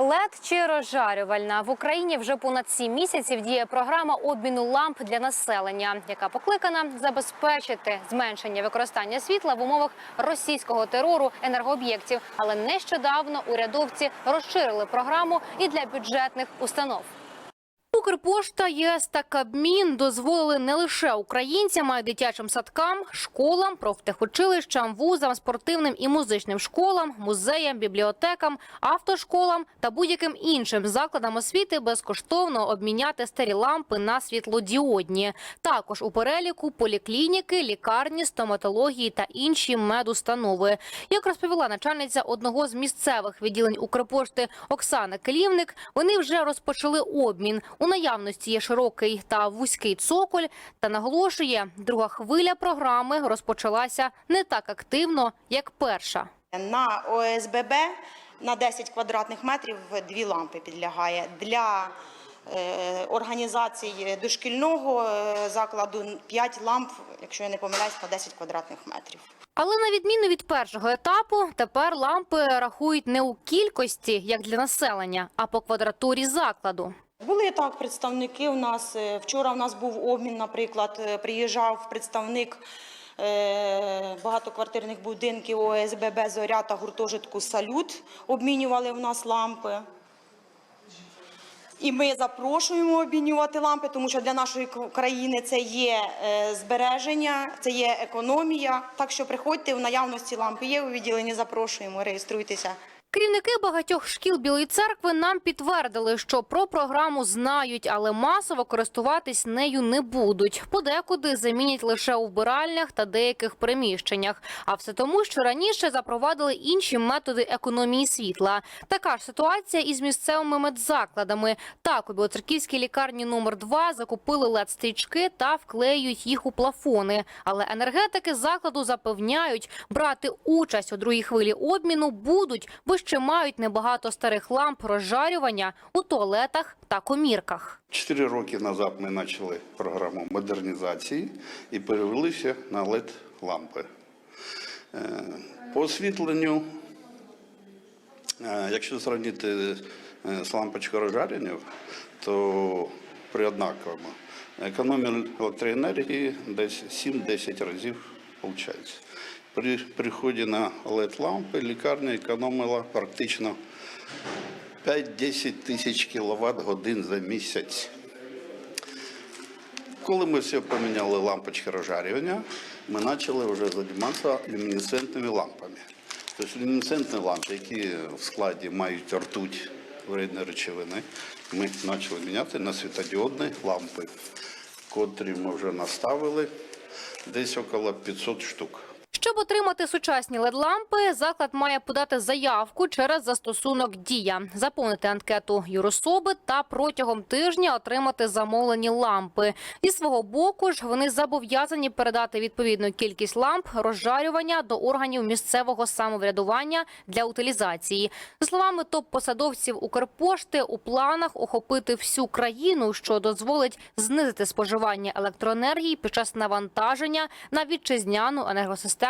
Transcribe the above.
ЛЕД чи розжарювальна в Україні вже понад сім місяців діє програма обміну ламп для населення, яка покликана забезпечити зменшення використання світла в умовах російського терору енергооб'єктів. Але нещодавно урядовці розширили програму і для бюджетних установ. Укрпошта, ЄС та Кабмін дозволили не лише українцям, а й дитячим садкам, школам, профтехучилищам, вузам, спортивним і музичним школам, музеям, бібліотекам, автошколам та будь-яким іншим закладам освіти безкоштовно обміняти старі лампи на світлодіодні. Також у переліку поліклініки, лікарні, стоматології та інші медустанови. Як розповіла начальниця одного з місцевих відділень Укрпошти Оксана Келівник, вони вже розпочали обмін. У наявності є широкий та вузький цоколь. Та наголошує, друга хвиля програми розпочалася не так активно, як перша. На ОСББ на 10 квадратних метрів дві лампи підлягає. Для е, організацій дошкільного е, закладу 5 ламп, якщо я не помиляюсь, на 10 квадратних метрів. Але на відміну від першого етапу, тепер лампи рахують не у кількості, як для населення, а по квадратурі закладу. Були так представники у нас. е, Вчора у нас був обмін, наприклад, е, приїжджав представник е, багатоквартирних будинків ОСББ «Зоря» та гуртожитку «Салют». Обмінювали в нас лампи. І ми запрошуємо обмінювати лампи, тому що для нашої країни це є збереження, це є економія. Так що приходьте в наявності лампи є у відділенні. Запрошуємо, реєструйтеся. Керівники багатьох шкіл Білої церкви нам підтвердили, що про програму знають, але масово користуватись нею не будуть. Подекуди замінять лише у вбиральнях та деяких приміщеннях. А все тому, що раніше запровадили інші методи економії світла. Така ж ситуація із місцевими медзакладами. Так, у Білоцерківській лікарні номер 2 закупили лед-стрічки та вклеюють їх у плафони. Але енергетики закладу запевняють, брати участь у другій хвилі обміну будуть, бо ще мають небагато старих ламп розжарювання у туалетах та комірках. Чотири роки назад ми почали програму модернізації і перевелися на led лампи. Е, По освітленню, е, якщо зрівняти е, з лампочкою розжарення, то при однаковому економія електроенергії десь 7-10 разів виходить. При приході на led лампи лікарня економила практично 5-10 тисяч кіловат годин за місяць. Коли ми все поміняли лампочки розжарювання, ми почали вже займатися люмінесцентними лампами. Тобто люмінесцентні лампи, які в складі мають ртуть вредної речовини, ми почали міняти на світодіодні лампи, котрі ми вже наставили десь около 500 штук. Щоб отримати сучасні LED-лампи, заклад має подати заявку через застосунок Дія, заповнити анкету юрособи та протягом тижня отримати замовлені лампи. Зі свого боку ж вони зобов'язані передати відповідну кількість ламп розжарювання до органів місцевого самоврядування для утилізації. За словами топ-посадовців Укрпошти, у планах охопити всю країну, що дозволить знизити споживання електроенергії під час навантаження на вітчизняну енергосистему